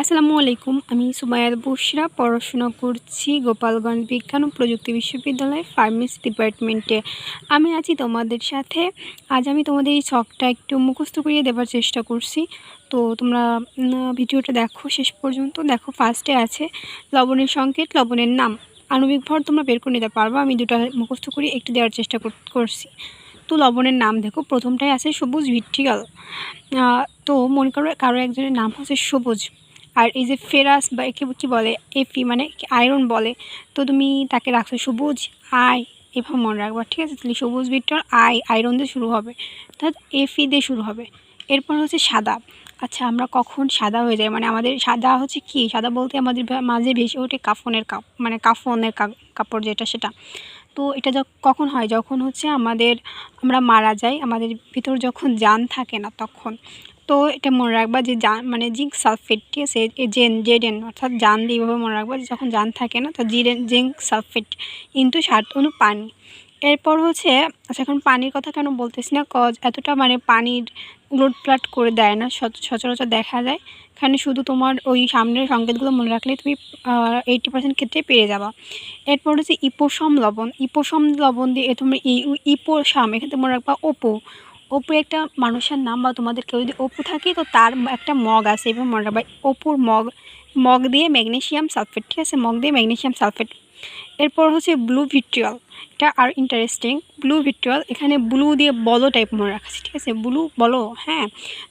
আসসালামু আলাইকুম, আমি সুমায়াত বুশরা, পড়াশোনা করছি গোপালগঞ্জ বিজ্ঞান ও প্রযুক্তি বিশ্ববিদ্যালয় ফার্মেসি ডিপার্টমেন্টে। আমি আছি তোমাদের সাথে। আজ আমি তোমাদের এই ছকটা একটু মুখস্থ করিয়ে দেওয়ার চেষ্টা করছি। তো তোমরা ভিডিওটা দেখো, শেষ পর্যন্ত দেখো ফার্স্টে আছে লবণের সংকেত, লবণের নাম। আণবিক ভর তোমরা বের করে নিতে পারব, আমি দুটো মুখস্থ করি, একটু দেওয়ার চেষ্টা করছি। তো লবণের নাম দেখো, প্রথমটাই আছে সবুজ ভিট্রিয়াল। তো মনে করো কারও একজনের নাম হচ্ছে সবুজ। আর এই যে ফেরাস বা একে কী বলে, এফি মানে আয়রন বলে, তো তুমি তাকে রাখছো সবুজ আই, এভাবে মনে রাখবা, ঠিক আছে? তাহলে সবুজ ভিক্টর আই, আয়রন দিয়ে শুরু হবে। অর্থাৎ এফি দিয়ে শুরু হবে। এরপর হচ্ছে সাদা। আচ্ছা আমরা কখন সাদা হয়ে যাই? মানে আমাদের সাদা হচ্ছে কি? সাদা বলতে আমাদের মাঝে ভেসে ওঠে কাফনের কাপ মানে কাফনের কাপড় যেটা, সেটা। তো এটা কখন হয়? যখন হচ্ছে আমাদের আমরা মারা যাই, আমাদের ভিতর যখন জান থাকে না তখন। তো এটা মনে রাখবা যে জান মানে জিঙ্ক সালফেট, ঠিক আছে? জেন জেডেন, অর্থাৎ জান দিয়ে মনে রাখবা যে যখন জান থাকে না, তো জিরেন, জিঙ্ক সালফেট কিন্তু সাত অনু পানি। এরপর হচ্ছে আচ্ছা এখন পানির কথা কেন বলতেছি না? কজ এতটা মানে পানির উলট প্লাট করে দেয় না, সচ- সচরাচর দেখা যায়। এখানে শুধু তোমার ওই সামনের সংকেতগুলো মনে রাখলে তুমি এইটি পার্সেন্ট ক্ষেত্রে পেয়ে যাবা। এরপর হচ্ছে ইপোসম লবণ। ইপোসম লবণ দিয়ে তুমি ইপোসাম এখানে মনে রাখবা ওপো। অপু একটা মানুষের নাম বা তোমাদের কেউ যদি অপু থাকে, তো তার একটা মগ আছে এবং মনে রাখবা অপুর মগ মগ দিয়ে ম্যাগনেশিয়াম সালফেট, ঠিক আছে? মগ দিয়ে ম্যাগনেসিয়াম সালফেট। এরপর হচ্ছে ব্লু ভিট্রিয়াল। এটা আর ইন্টারেস্টিং ব্লু ভিট্রিয়াল, এখানে ব্লু দিয়ে বলো টাইপ মনে রাখা আছে, ঠিক আছে? ব্লু বলো হ্যাঁ?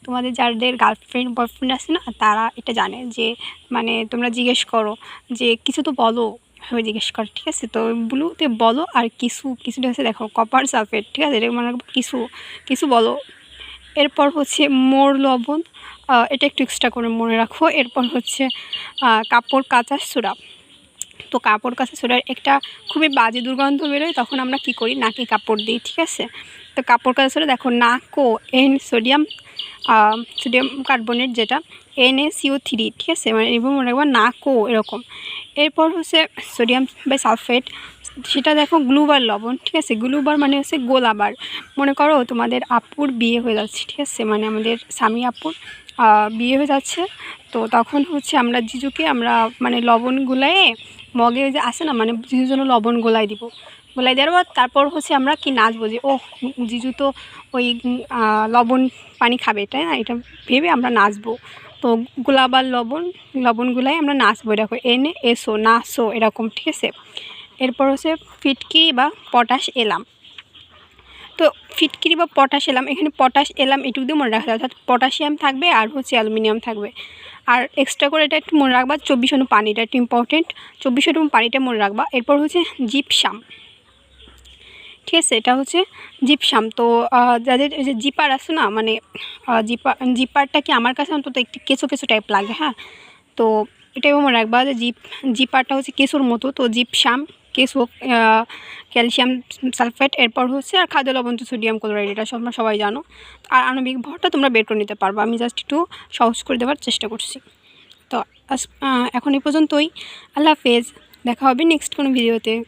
তোমাদের যাদের গার্লফ্রেন্ড বয়ফ্রেন্ড আছে না, তারা এটা জানে যে মানে তোমরা জিজ্ঞেস করো যে, কিছু তো বলো। ভাবে জিজ্ঞেস কর, ঠিক আছে? তো ব্লুতে বলো আর কিছু, কিছুটা হচ্ছে দেখো কপার সাফেট ঠিক আছে? এটা মনে কিছু কিছু বলো। এরপর হচ্ছে মোর লবণ এটা একটু এক্সট্রা করে মনে রাখো। এরপর হচ্ছে কাপড় কাঁচা সুরা তো কাপড় কাছে সোডার একটা খুবই বাজে দুর্গন্ধ বেরোয়, তখন আমরা কি করি? নাকে কাপড় দিই, ঠিক আছে? তো কাপড় কাঁচা সোডা দেখো নাকো এন সোডিয়াম সোডিয়াম কার্বনেট যেটা N A C O three ঠিক আছে? মানে এবং রাখব নাকো এরকম। এরপর হচ্ছে সোডিয়াম বাই সালফেট সেটা দেখো গ্লুবার লবণ, ঠিক আছে? গ্লুবার মানে হচ্ছে গোলাবার। মনে করো তোমাদের আপুর বিয়ে হয়ে যাচ্ছে, ঠিক আছে? মানে আমাদের স্বামী আপুর বিয়ে হয়ে যাচ্ছে, তো তখন হচ্ছে আমরা জিজুকে আমরা মানে লবণ গুলায়ে মগে ওই যে আসে না মানে জিজুর জন্য লবণ গোলাই দিব। গোলাই দেওয়ার পর তারপর হচ্ছে আমরা কি নাচবো যে ও জিজু তো ওই লবণ পানি খাবে। তাই না? এটা ভেবে আমরা নাচবো। তো গোলাবার লবণ লবণ গুলাই আমরা নাচবো এরকম। এনে, এসো, নাচো এরকম, ঠিক আছে? এরপর হচ্ছে ফিটকি বা পটাশ এলাম। তো ফিটকিরি বা পটাশ এলাম, এখানে পটাশ এলাম এটুকু দিয়ে মনে রাখা যায়। অর্থাৎ পটাশিয়াম থাকবে আর হচ্ছে অ্যালুমিনিয়াম থাকবে। আর এক্সট্রা করে এটা একটু মনে রাখবা, চব্বিশ অনু পানি, এটা একটু ইম্পর্টেন্ট চব্বিশ অনু পানিটা মনে রাখবা। এরপর হচ্ছে জিপসাম ঠিক আছে, এটা হচ্ছে জিপসাম তো যাদের যে জিপার আছে না মানে জিপার জিপারটা কি আমার কাছে অন্তত একটু কেঁচো কেঁচো টাইপ লাগে হ্যাঁ? তো এটাই মনে রাখবা যে জিপ জিপারটা হচ্ছে কেঁচোর মতো। তো জিপসাম কেঁচো সো ক্যালসিয়াম সালফেট এরপর হচ্ছে আর খাদ্য লবণ তো সোডিয়াম ক্লোরাইড এটা তোমরা সবাই জানো। আর আণবিক ভরটা তোমরা বের করে নিতে পারব। আমি জাস্ট একটু সহজ করে দেওয়ার চেষ্টা করছি। তো এখন এই পর্যন্তই। আল্লাহ হাফেজ। দেখা হবে নেক্সট কোনো ভিডিওতে